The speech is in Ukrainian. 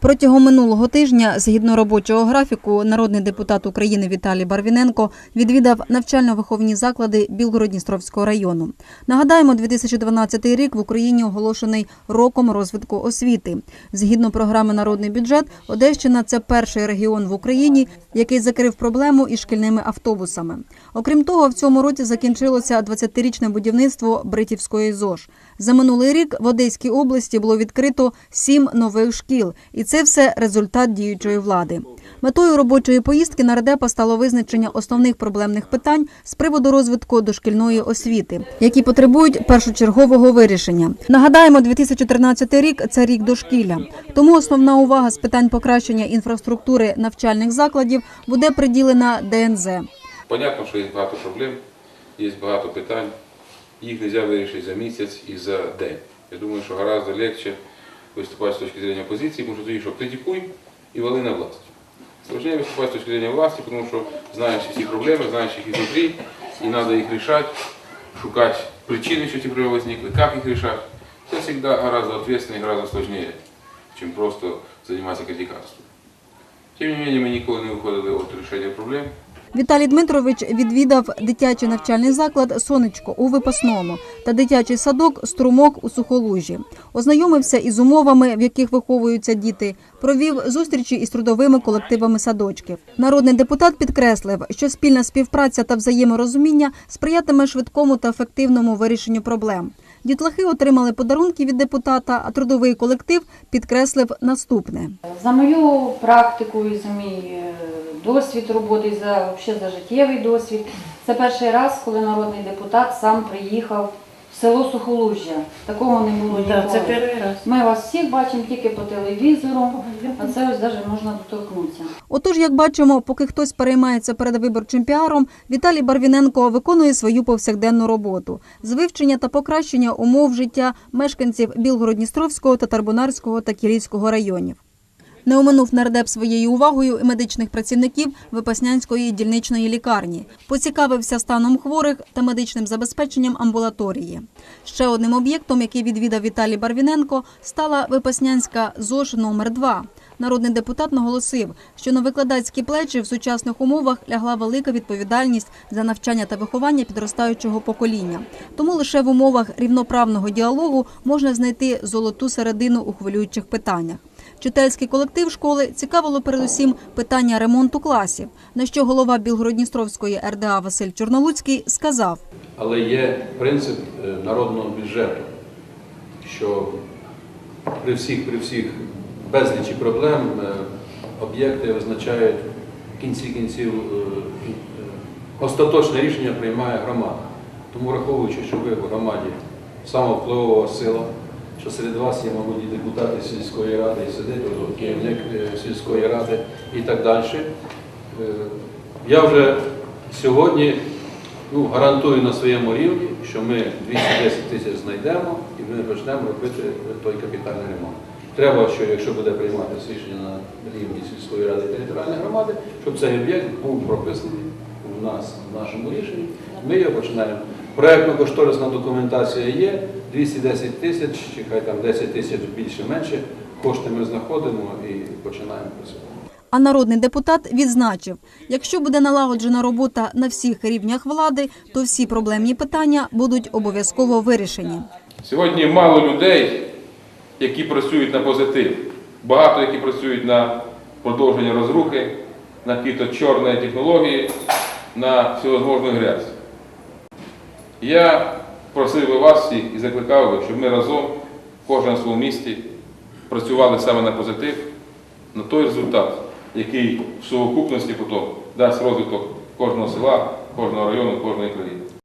Протягом минулого тижня, згідно робочого графіку, народний депутат України Віталій Барвіненко відвідав навчально-виховні заклади Білгород-Дністровського району. Нагадаємо, 2012 рік в Україні оголошений роком розвитку освіти. Згідно програми Народний бюджет, Одещина це перший регіон в Україні, який закрив проблему із шкільними автобусами. Окрім того, в цьому році закінчилося 20-річне будівництво Бритівської ЗОЖ. За минулий рік в Одеській області було відкрито сім нових шкіл, і це все результат діючої влади. Метою робочої поїздки нардепа стало визначення основних проблемних питань з приводу розвитку дошкільної освіти, які потребують першочергового вирішення. Нагадаємо, 2013 рік це рік дошкілля. Тому основна увага з питань покращення інфраструктури навчальних закладів буде приділена ДНЗ. Понятно, що є багато проблем, є багато питань. Їх не можна вирішити за місяць і за день. Я думаю, що гораздо легше виступати з точки зрення опозиції, тому що тоді що критикуй і вали на власть. Сложнее выступать с точки зрения власти, потому что знаешь все проблемы, знаешь их изнутри, и надо их решать, шукать причины, что эти проблемы возникли, как их решать. Это всегда гораздо ответственнее, гораздо сложнее, чем просто заниматься критиканством. Тем не менее, мы никогда не выходили от решения проблем. Віталій Дмитрович відвідав дитячий навчальний заклад Сонечко у випасному та дитячий садок Струмок у Сухолужі. Ознайомився із умовами, в яких виховуються діти. Провів зустрічі із трудовими колективами садочків. Народний депутат підкреслив, що спільна співпраця та взаєморозуміння сприятиме швидкому та ефективному вирішенню проблем. Дітлахи отримали подарунки від депутата, а трудовий колектив підкреслив наступне. За мою практику і за мій е, досвід роботи, за, за життєвий досвід. Це перший раз, коли народний депутат сам приїхав село Сухолужжя. Такого не було ніколи. це перший раз. Ми вас всіх бачимо тільки по телевізору, а це ось навіть можна доторкнутися. Отож, як бачимо, поки хтось переймається передвиборчим піаром, Віталій Барвіненко виконує свою повсякденну роботу з вивчення та покращення умов життя мешканців Білгород-Дністровського, Татарбунарського та Кілійського районів. Не оминув нардеп своєю увагою і медичних працівників Випаснянської дільничної лікарні, поцікавився станом хворих та медичним забезпеченням амбулаторії. Ще одним об'єктом, який відвідав Віталій Барвіненко, стала Випаснянська ЗОЖ номер 2 Народний депутат наголосив, що на викладацькі плечі в сучасних умовах лягла велика відповідальність за навчання та виховання підростаючого покоління. Тому лише в умовах рівноправного діалогу можна знайти золоту середину у хвилюючих питаннях. Вчительський колектив школи цікавило передусім питання ремонту класів, на що голова Білгородністровської РДА Василь Чорнолуцький сказав. Але є принцип е, народного бюджету, що при всіх, при всіх безлічі проблем е, об'єкти визначають в кінці кінців е, остаточне рішення приймає громада. Тому враховуючи, що ви в громаді самовпливова сила, що серед вас є, мабуть, і депутати сільської ради, і сидить керівник е, сільської ради і так далі. Е, Я вже сьогодні ну, гарантую на своєму рівні, що ми 210 тисяч знайдемо і ми почнемо робити той капітальний ремонт. Треба, що якщо буде прийматися рішення на рівні сільської ради і територіальної громади, щоб цей об'єкт був прописаний у нас в нашому рішенні. Ми його починаємо. Проєктно-кошторисна документація є, 210 тисяч, чи хай там 10 тисяч більше-менше, кошти ми знаходимо і починаємо працювати. А народний депутат відзначив, якщо буде налагоджена робота на всіх рівнях влади, то всі проблемні питання будуть обов'язково вирішені. Сьогодні мало людей, які працюють на позитив. Багато, які працюють на продовження розрухи, на якісь чорні технології, на всевозможну грязь. Я просив би вас всіх і закликав би, щоб ми разом, кожен в своєму місті, працювали саме на позитив, на той результат, який в совокупності потім дасть розвиток кожного села, кожного району, кожної країни.